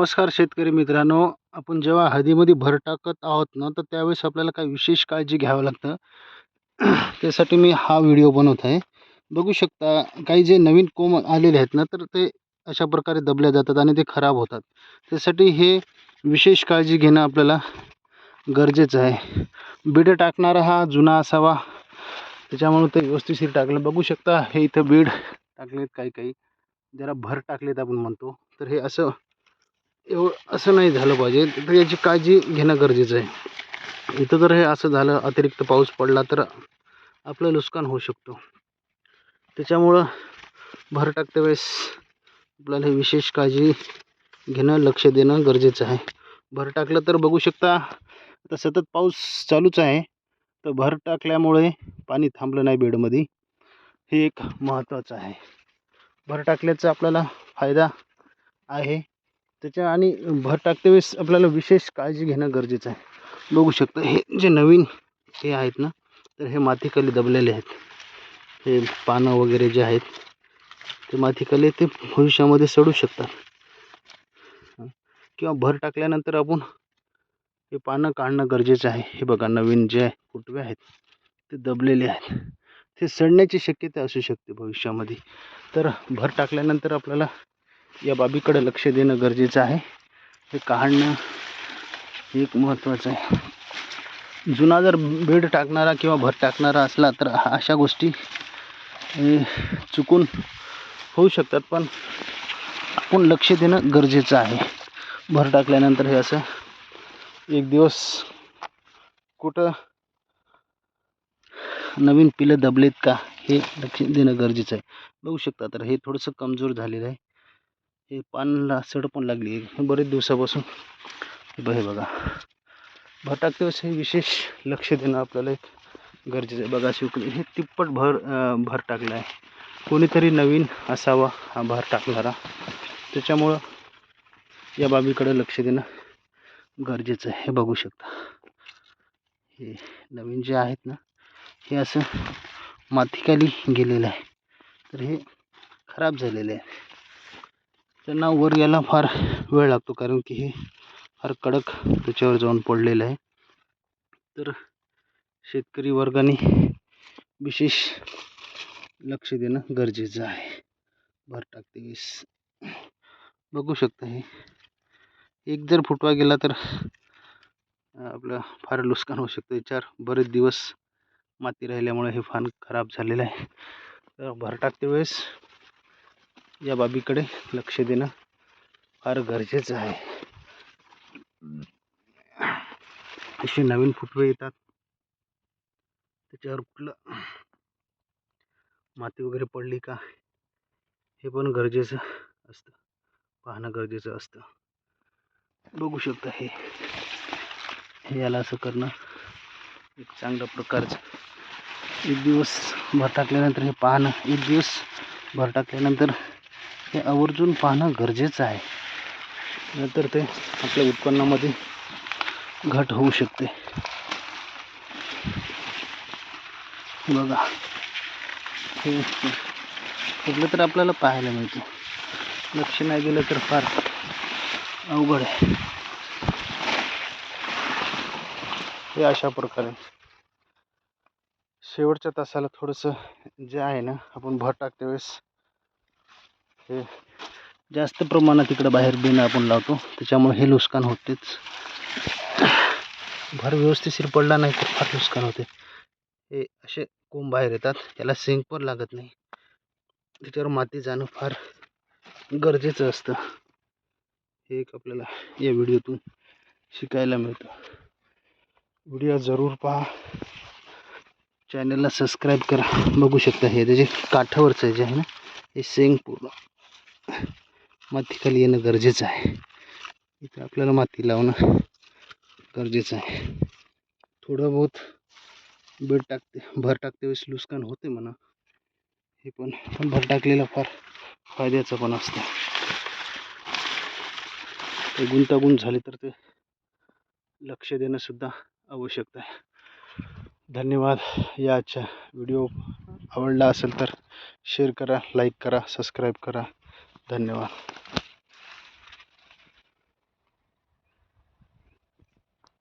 नमस्कार शेतकरी मित्रांनो. आपण जेव्हा हळदीमध्ये भर टाकत आहोत ना तर त्यावेळेस आपल्याला काही विशेष काळजी घ्यावं लागतं. त्यासाठी मी हा व्हिडिओ बनवत आहे. बघू शकता काही जे नवीन कोंब आलेले आहेत ना तर ते अशा प्रकारे दबल्या जातात आणि ते खराब होतात. त्यासाठी हे विशेष काळजी घेणं आपल्याला गरजेचं आहे. बीड टाकणारा हा जुना असावा. त्याच्यामुळे ते व्यवस्थिशीर टाकलं. बघू शकता हे इथं बीड टाकलेत काही काही जरा भर टाकलेत आपण म्हणतो. तर हे असं एवढं असं नाही झालं पाहिजे. तर याची काळजी घेणं गरजेचं आहे. इथं जर हे असं झालं अतिरिक्त पाऊस पडला तर आपलं नुकसान होऊ शकतो. त्याच्यामुळं भर टाकते वेळेस आपल्याला हे विशेष काळजी घेणं लक्ष देणं गरजेचं आहे. भर टाकलं तर बघू शकता आता सतत पाऊस चालूच आहे. तर भर टाकल्यामुळे पाणी थांबलं नाही बेडमध्ये. हे एक महत्त्वाचं आहे. भर टाकल्याचा आपल्याला फायदा आहे. त्याच्या आणि भर टाकते वेळेस आपल्याला विशेष काळजी घेणं गरजेचं आहे. बघू शकता हे जे नवीन हे आहेत ना तर हे मातीखाली दबलेले आहेत. हे पानं वगैरे जे आहेत ते मातीखाली ते भविष्यामध्ये सडू शकतात. किंवा भर टाकल्यानंतर आपण हे पानं काढणं गरजेचं आहे. हे बघा नवीन जे कुटवे आहेत ते दबलेले आहेत. ते सडण्याची शक्यता असू शकते भविष्यामध्ये. तर भर टाकल्यानंतर आपल्याला या बाबीकडे लक्ष देणं गरजेचं आहे. हे काढणं एक महत्त्वाचं आहे. जुना जर बेड टाकणारा किंवा भर टाकणारा असला तर अशा गोष्टी चुकून होऊ शकतात पण आपण लक्ष देणं गरजेचं आहे. भर टाकल्यानंतर हे असं एक दिवस कुठं नवीन पिलं दबलेत का हे लक्ष देणं गरजेचं आहे. बघू शकता तर हे थोडंसं कमजोर झालेलं आहे. हे पानला सड पण लागली आहे बरेच दिवसापासून. हे बघा. भटाक हे विशेष लक्ष देणं आपल्याला एक गरजेचं आहे. बघा शिवकली. हे तिप्पट भर भर टाकलं आहे. कोणीतरी नवीन असावा हा भर टाकणारा. त्याच्यामुळं या बाबीकडे लक्ष देणं गरजेचं आहे. हे बघू शकता. हे नवीन जे आहेत ना हे असं मातीखाली गेलेलं आहे. तर हे खराब झालेलं आहे. त्यांना वर यायला फार वेळ लागतो कारण की हे फार कडक त्याच्यावर जाऊन पडलेलं आहे. तर शेतकरी वर्गाने विशेष लक्ष देणं गरजेचं आहे. भर टाकते वीस. बघू शकता हे. एक जर फुटवा गेला तर आपलं फार नुकसान होऊ शकतं. चार बरेच दिवस माती राहिल्यामुळे हे फान खराब झालेलं आहे. तर भर टाकते वेळेस या बाबीकडे लक्ष देणं फार गरजेचं आहे. असे नवीन फुटवे येतात. त्याच्यावर कुठलं माती वगैरे पडली का हे पण गरजेचं असतं. पाहणं गरजेचं असतं. बघू शकता हे. याला असं करणं एक चांगल्या प्रकारचं. एक दिवस भर टाकल्यानंतर हे पाहणं एक दिवस भर टाकल्यानंतर हे आवर्जून पाहणं गरजेचं आहे. नंतर ते आपल्या उत्पन्नामध्ये घट होऊ शकते. बघा. हे कुठलं तर आपल्याला पाहायला मिळतं. लक्ष नाही दिलं तर फार अवघड आहे. हे अशा प्रकारे. शेवटच्या तासाला थोडंसं जे आहे ना आपण भर टाकते वेळेस. हे जास्त प्रमाणात इकडं बाहेर बिणं आपण लावतो. त्याच्यामुळे हे नुकसान होतेच. भर व्यवस्थित पडला नाही तर फार नुकसान होते. हे असे कोंब बाहेर येतात. त्याला सिंक पण लागत नाही. त्याच्यावर माती जाणं फार गरजेचं असतं. हे एक आपल्याला या व्हिडिओतून शिकायला मिळतं. व्हिडिओ जरूर पहा. चॅनलला सबस्क्राईब करा. बघू शकता हे त्याचे काठावरचं जे आहे ना हे सेंग पूर्ण. मातीखाली येणं गरजेचं आहे. इथं आपल्याला माती लावणं गरजेचं आहे. थोडं बहुत बेड टाकते भर टाकते वेळेस नुकसान होते म्हणा. हे पण पण भर टाकलेलं फार फायद्याचं पण असतं. ते गुंतागुंत झाले तर ते लक्ष देणं सुद्धा आवश्यक आहे. धन्यवाद. या आजच्या व्हिडिओ आवडला असेल तर शेअर करा लाईक करा सबस्क्राईब करा. धन्यवाद।